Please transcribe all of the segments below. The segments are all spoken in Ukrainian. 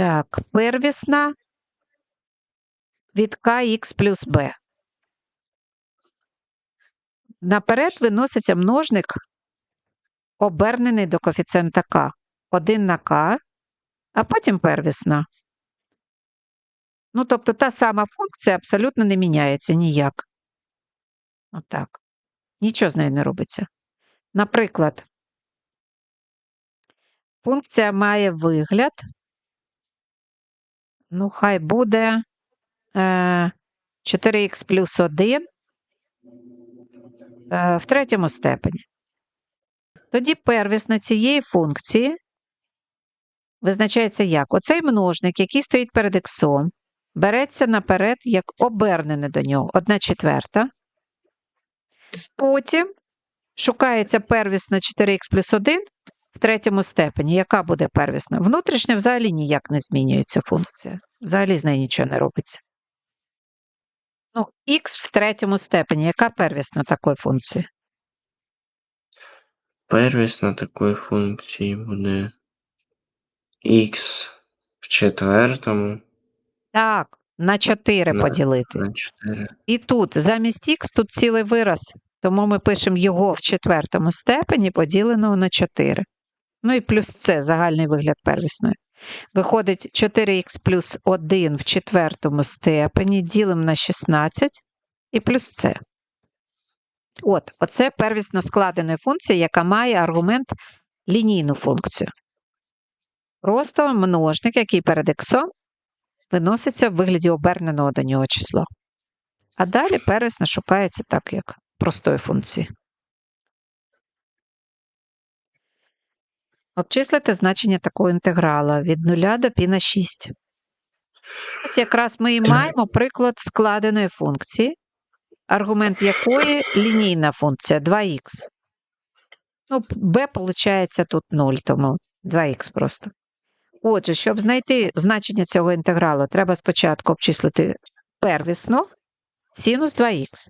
Так, первісна від kx плюс b. Наперед виноситься множник, обернений до коефіцієнта k. 1 на k, а потім первісна. Ну, тобто та сама функція абсолютно не міняється ніяк. Отак. Нічого з нею не робиться. Наприклад, функція має вигляд. Ну, хай буде е, 4х плюс 1 е, в третьому степені. Тоді первісна цієї функції визначається як? Оцей множник, який стоїть перед х, береться наперед як обернене до нього 1 четверта. Потім шукається первісна 4х плюс 1 в третьому степені. Яка буде первісна? Внутрішня взагалі ніяк не змінюється функція. Взагалі з нею нічого не робиться. Ну, х в третьому степені. Яка первісна такої функції? Первісна такої функції буде х в четвертому Так, на 4 На- поділити. на 4. І тут замість х тут цілий вираз, тому ми пишемо його в четвертому степені поділеного на 4. Ну і плюс це загальний вигляд первісної. Виходить 4х плюс 1 в четвертому степені ділимо на 16 і плюс це. От, оце первісна складена функція, яка має аргумент лінійну функцію. Просто множник, який перед х виноситься в вигляді оберненого до нього числа. А далі первісна шукається так, як простої функції. Обчислити значення такого інтеграла від 0 до π на 6. Ось якраз ми і маємо приклад складеної функції, аргумент якої лінійна функція 2х. Ну, b виходить тут 0, тому 2х просто. Отже, щоб знайти значення цього інтегралу, треба спочатку обчислити первісну синус 2х.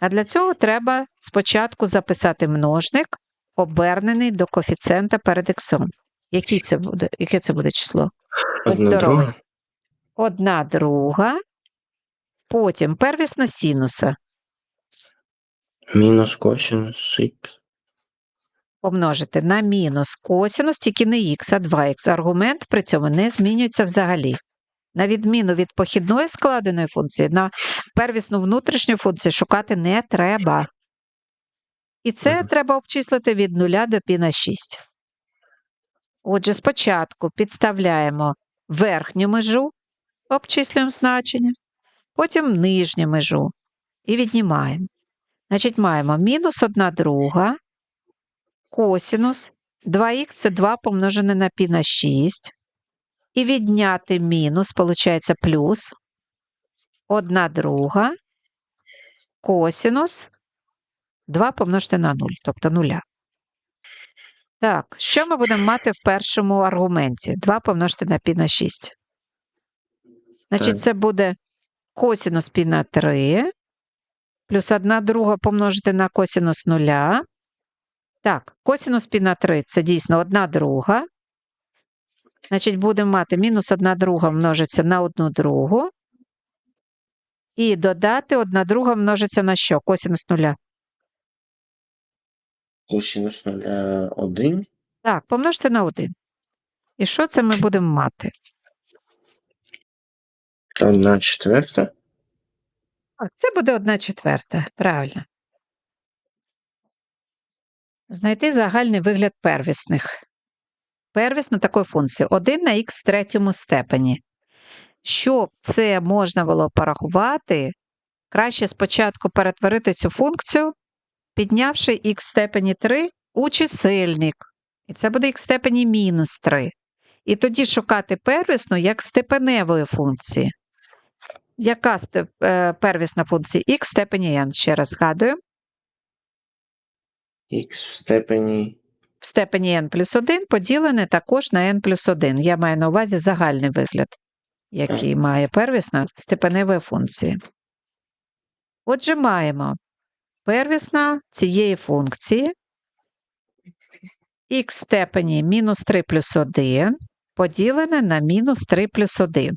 А для цього треба спочатку записати множник, обернений до коефіцієнта перед х. Який це буде? Яке це буде число? Одна друга. Одна друга, потім первісна синуса Мінус косинус х. помножити на мінус косинус, тільки не х, а 2х. Аргумент при цьому не змінюється взагалі. На відміну від похідної складеної функції, на первісну внутрішню функцію шукати не треба. І це Мгм. треба обчислити від 0 до π на 6. Отже, спочатку підставляємо верхню межу, обчислюємо значення, потім нижню межу і віднімаємо. Значить, маємо мінус 1 друга, косінус, 2х це 2 помножене на π на 6, і відняти мінус, виходить плюс 1 друга, косінус 2 помножити на 0, тобто 0. Так, що ми будемо мати в першому аргументі? 2 помножити на пі на 6. Значить, це буде косінус пі на 3, плюс 1 друга помножити на косінус 0. Так, косінус пі на 3 це дійсно 1 друга. Значить, будемо мати мінус 1 друга множиться на 1 другу. І додати 1 друга множиться на що? Косінус 0. Косинус 0 1. Так, помножте на 1. І що це ми будемо мати? Одна четверта. Так, це буде 1 четверта, правильно. Знайти загальний вигляд первісних. Первісну такої функції 1 на х в третьому степені. Щоб це можна було порахувати, краще спочатку перетворити цю функцію, піднявши х в степені 3 у чисельник. І це буде х в степені мінус 3. І тоді шукати первісну як степеневої функції. Яка степ- е, первісна функція х в степені n? Ще раз згадую. Х в степені В степені n плюс 1 поділене також на n плюс 1. Я маю на увазі загальний вигляд, який має первісна степеневої функції. Отже, маємо первісна цієї функції х степені мінус 3 плюс 1 поділене на мінус 3 плюс 1.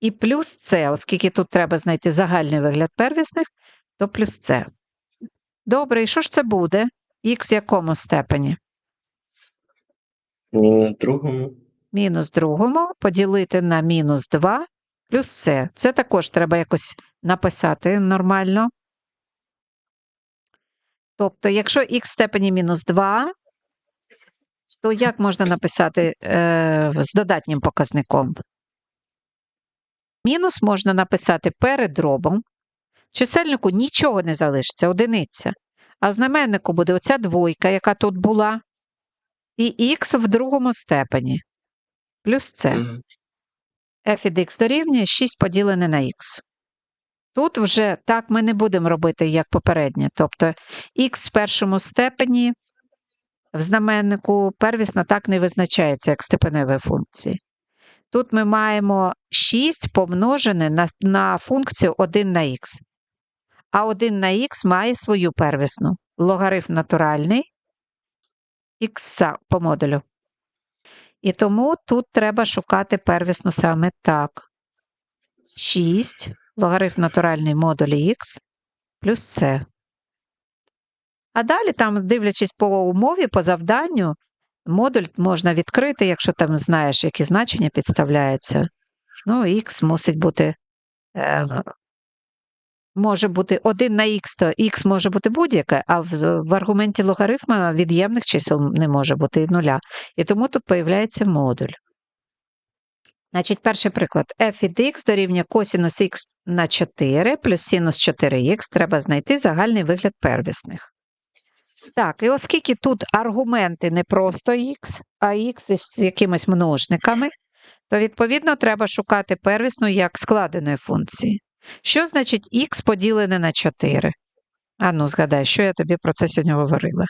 І плюс це, оскільки тут треба знайти загальний вигляд первісних, то плюс це. Добре, і що ж це буде? Х в якому степені? Мінус другому. Мінус другому поділити на мінус 2 плюс це. Це також треба якось написати нормально. Тобто, якщо х в степені мінус 2, то як можна написати е, з додатнім показником? Мінус можна написати перед дробом. В чисельнику нічого не залишиться, одиниця. А в знаменнику буде оця двойка, яка тут була, і х в другому степені. Плюс це. F від x дорівнює 6 поділене на x. Тут вже так ми не будемо робити, як попереднє. Тобто x в першому степені в знаменнику первісно так не визначається, як степеневі функції. Тут ми маємо 6 помножене на, на функцію 1 на х. А 1 на х має свою первісну. Логарифм натуральний х по модулю. І тому тут треба шукати первісну саме так. 6 логарифм натуральний модулі х плюс це. А далі, там, дивлячись по умові, по завданню, модуль можна відкрити, якщо там знаєш, які значення підставляються. Ну, х мусить бути. Е, може бути 1 на х, то х може бути будь-яке, а в, в аргументі логарифма від'ємних чисел не може бути і нуля. І тому тут появляється модуль. Значить, перший приклад. f від x дорівнює косінус х на 4 плюс синус 4х. Треба знайти загальний вигляд первісних. Так, і оскільки тут аргументи не просто х, а х з якимись множниками, то відповідно треба шукати первісну як складеної функції. Що значить х поділене на 4? А ну, згадай, що я тобі про це сьогодні говорила.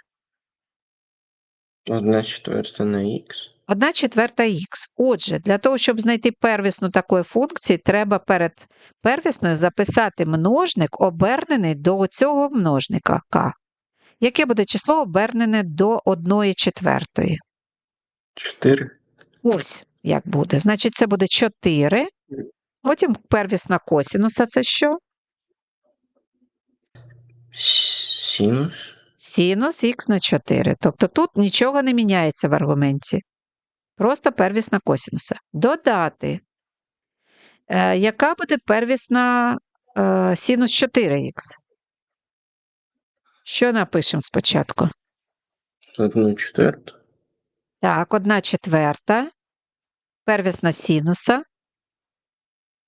Одна четверта на х. 1 четверта х. Отже, для того, щоб знайти первісну такої функції, треба перед первісною записати множник, обернений до цього множника k. Яке буде число обернене до 1 четвертої? 4. Ось як буде. Значить, це буде 4. Потім первісна косінуса це що? Синус. Синус х на 4. Тобто тут нічого не міняється в аргументі. Просто первісна косінуса. Додати. Е, яка буде первісна е, синус 4х? Що напишемо спочатку? Одну четверту. Так, 1 четверта. Первісна синуса.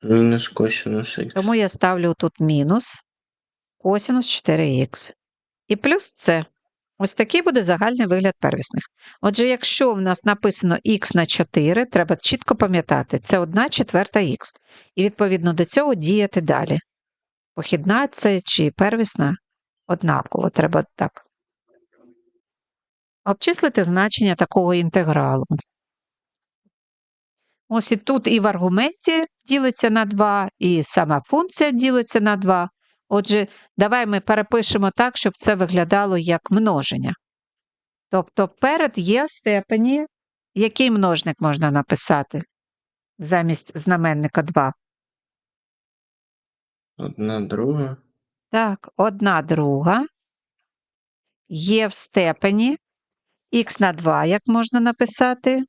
Мінус косинус х. Тому я ставлю тут мінус косінус 4х. І плюс це. Ось такий буде загальний вигляд первісних. Отже, якщо в нас написано х на 4, треба чітко пам'ятати, це 1 четверта х. І відповідно до цього діяти далі. Похідна це чи первісна однаково, треба так. Обчислити значення такого інтегралу. Ось і тут і в аргументі ділиться на 2, і сама функція ділиться на 2. Отже, давай ми перепишемо так, щоб це виглядало як множення. Тобто перед є в степені, який множник можна написати замість знаменника 2. Одна друга. Так, одна друга є в степені х на 2, як можна написати,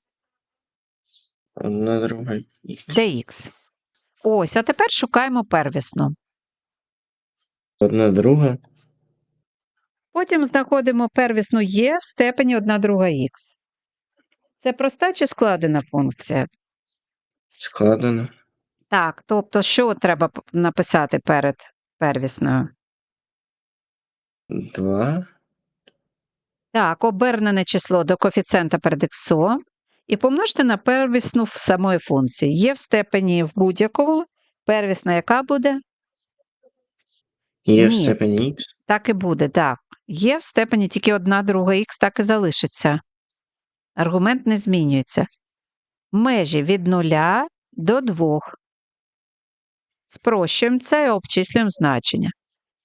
Одна друга х. dx. Ось, а тепер шукаємо первісну. Одна друга. Потім знаходимо первісну є в степені 1 друга х. Це проста чи складена функція? Складено. Так, тобто, що треба написати перед первісною? 2. Так, обернене число до коефіцієнта перед іксом і помножте на первісну самої функції. Є в степені в будь-якому, первісна яка буде? Є в Ні. степені х. Так і буде, так. Є в степені тільки 1 друга х, так і залишиться. Аргумент не змінюється. Межі від 0 до 2. Спрощуємо це і обчислюємо значення.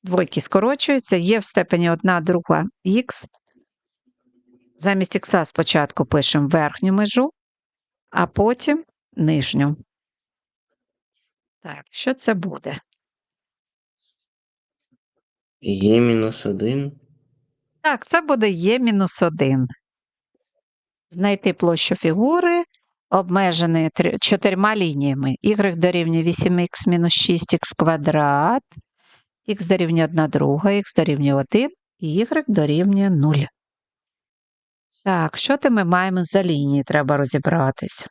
Двойки скорочуються, є в степені 1 друга х. Замість х спочатку пишемо верхню межу, а потім нижню. Так, що це буде? Є мінус 1. Так, це буде Є мінус 1. Знайти площу фігури, обмеженої чотирма лініями. Y дорівнює 8х мінус 6х квадрат, х дорівнює 1 друга, х дорівнює 1 і y дорівнює 0. Так, що то ми маємо за лінії? Треба розібратись.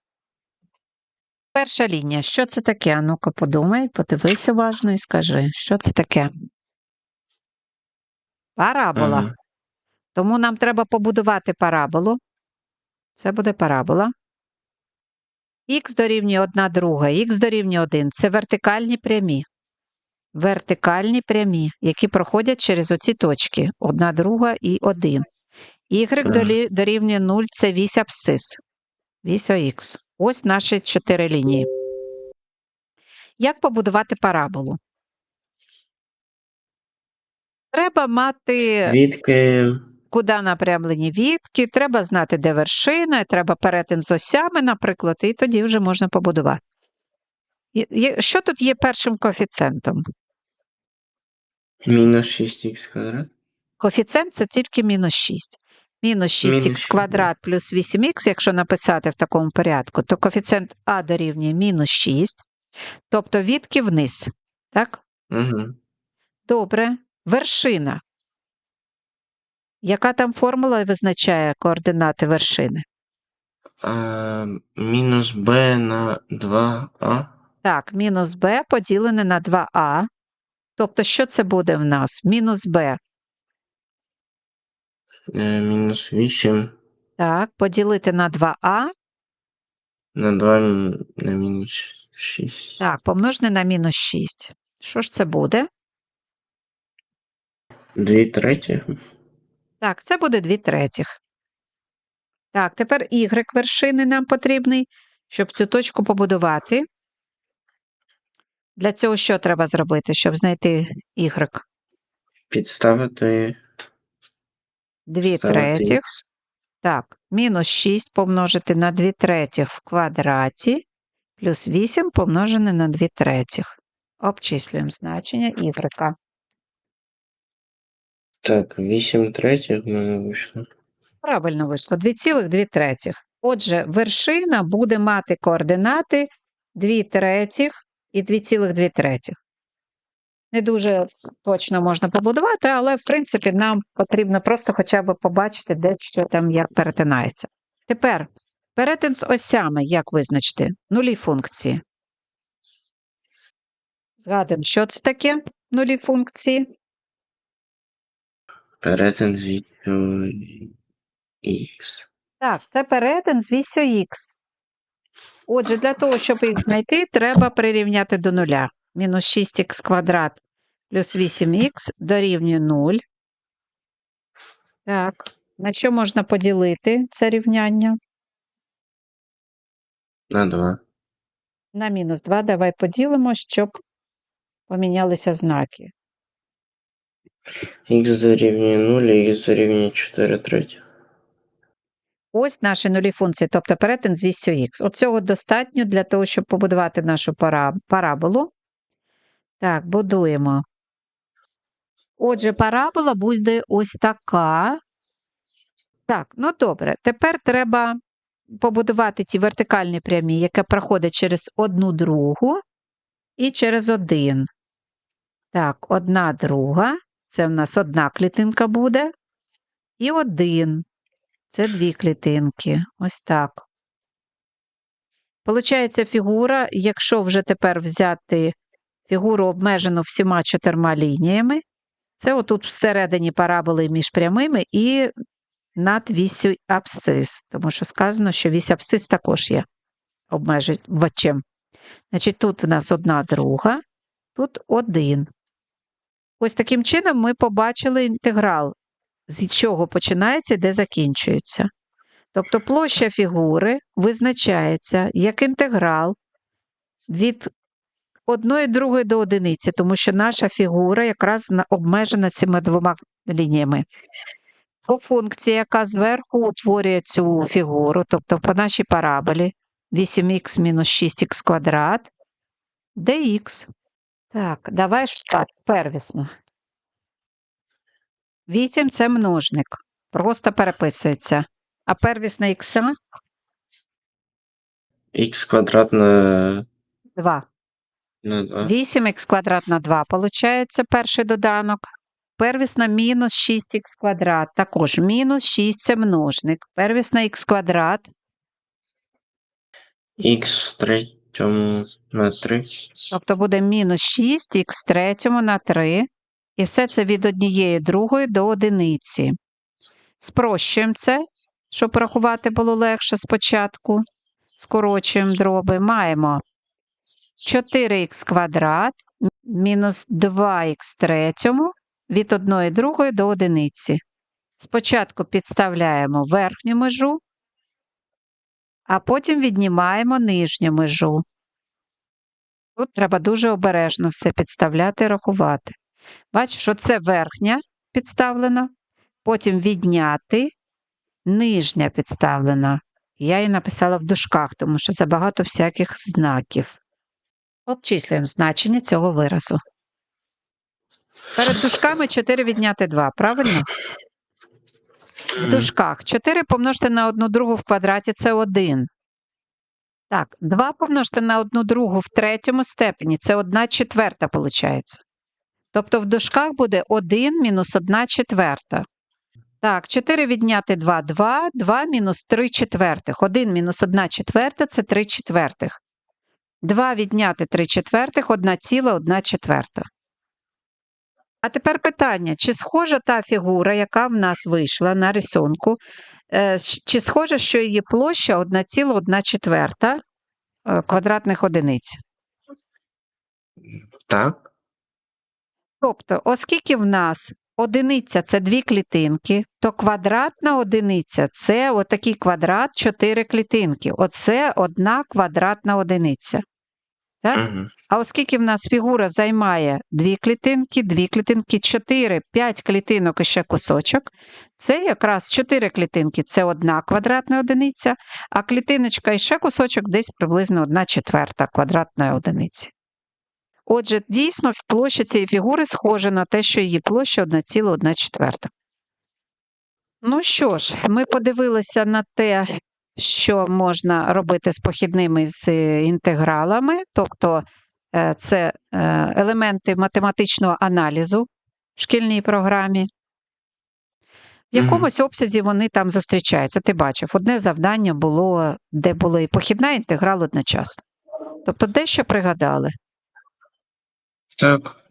Перша лінія. Що це таке? Ну-ка подумай, подивись уважно і скажи, що це таке? Парабола. Ага. Тому нам треба побудувати параболу. Це буде парабола. Х дорівнює 1 друга, х дорівнює 1. Це вертикальні прямі. Вертикальні прямі, які проходять через оці точки. 1 друга і 1. Y Так. долі- дорівнює 0 це вісь абсцис. Вісь ОХ. Ось наші чотири лінії. Як побудувати параболу? Треба мати Відки куди напрямлені відки, треба знати, де вершина, треба перетин з осями, наприклад, і тоді вже можна побудувати. Що тут є першим коефіцієнтом? мінус 6х квадрат. Коефіцієнт це тільки мінус 6. Мінус 6х квадрат плюс 8х, якщо написати в такому порядку, то коефіцієнт А дорівнює мінус 6, тобто відки вниз. Так? Угу. Добре. Вершина. Яка там формула визначає координати вершини? А, мінус b на 2а. Так, мінус b поділене на 2а. Тобто, що це буде в нас? Мінус b. Е, мінус 8 Так, поділити на 2а. на 2 на мінус 6. Так, помножене на мінус 6. Що ж це буде? 2 третіх. Так, це буде 2 третіх. Так, тепер y вершини нам потрібний, щоб цю точку побудувати. Для цього що треба зробити, щоб знайти y? Підставити 2 ставити третіх. Так, мінус 6 помножити на 2 третіх в квадраті, плюс 8 помножене на 2 третіх. Обчислюємо значення y. Так, 8 третіх в мене вийшло. Правильно вийшло. 2,2 третіх. Отже, вершина буде мати координати 2 третіх і 2,2 третіх. Не дуже точно можна побудувати, але, в принципі, нам потрібно просто хоча б побачити, де що там як перетинається. Тепер перетин з осями, як визначити? Нулі функції. Згадуємо, що це таке нулі функції. Перетин з віттю х. Так, це перетин з вісю х. Отже, для того, щоб їх знайти, треба прирівняти до нуля. Мінус 6х квадрат плюс 8х дорівнює 0. Так, на що можна поділити це рівняння? На 2. На мінус 2 давай поділимо, щоб помінялися знаки. Х дорівнює 0 і х дорівнює 4 третіх. Ось наші нулі функції, тобто перетин з вісю х. Оцього достатньо для того, щоб побудувати нашу параболу. Так, будуємо. Отже, парабола буде ось така. Так, ну добре. Тепер треба побудувати ті вертикальні прямі, яке проходить через одну другу і через один. Так, одна друга. Це в нас одна клітинка буде. І один. Це дві клітинки. Ось так. Получається фігура, якщо вже тепер взяти фігуру обмежену всіма чотирма лініями, це отут всередині параболи між прямими і над вісю абсцис, тому що сказано, що вісь абсцис також є обмежувачем. Значить, тут в нас одна друга, тут один. Ось таким чином ми побачили інтеграл, з чого починається і де закінчується. Тобто площа фігури визначається як інтеграл від одної другої до одиниці, тому що наша фігура якраз обмежена цими двома лініями. По функції, яка зверху утворює цю фігуру, тобто по нашій параболі, 8х мінус 6х квадрат dx. Так, давай шукати первісно. 8 це множник. Просто переписується. А первісна х Х квадрат на, 2. на 2. 8х квадрат на 2 получається перший доданок. Первісна мінус 6х квадрат. Також мінус 6 це множник. Первісна х квадрат. Х в третьому на 3. Тобто буде мінус 6х в третьому на 3. І все це від однієї другої до одиниці. Спрощуємо це, щоб рахувати було легше спочатку. Скорочуємо дроби. Маємо 4х квадрат мінус 2х в третьому від одної другої до одиниці. Спочатку підставляємо верхню межу, а потім віднімаємо нижню межу. Тут треба дуже обережно все підставляти, рахувати. Бачиш, оце верхня підставлена, потім відняти, нижня підставлена. Я її написала в дужках, тому що забагато всяких знаків. Обчислюємо значення цього виразу. Перед дужками 4 відняти 2, правильно? В дужках 4 помножити на одну другу в квадраті це 1. Так, 2 помножити на одну другу в третьому степені це 1 четверта виходить. Тобто в дужках буде 1 мінус 1 четверта. Так, 4 відняти 2 – 2, 2 мінус 3 четвертих. 1 мінус 1 четверта – це 3 четвертих. 2 відняти 3 четвертих – 1 ціла 1 четверта. А тепер питання, чи схожа та фігура, яка в нас вийшла на рисунку, е, чи схоже, що її площа 1,1 четверта е, квадратних одиниць? Так. Тобто, оскільки в нас одиниця це дві клітинки, то квадратна одиниця це отакий квадрат, чотири клітинки. Оце одна квадратна одиниця. Так? Угу. А оскільки в нас фігура займає дві клітинки, дві клітинки, чотири, п'ять клітинок і ще кусочок, це якраз чотири клітинки це одна квадратна одиниця, а клітиночка і ще кусочок десь приблизно одна четверта квадратної одиниці. Отже, дійсно, площа цієї фігури схожа на те, що її площа 1,1 четверта. Ну що ж, ми подивилися на те, що можна робити з похідними з е, інтегралами, тобто е, це е, елементи математичного аналізу в шкільній програмі. В якомусь обсязі вони там зустрічаються. Ти бачив, одне завдання було, де була і похідна і інтеграл одночасно. Тобто дещо пригадали. Так.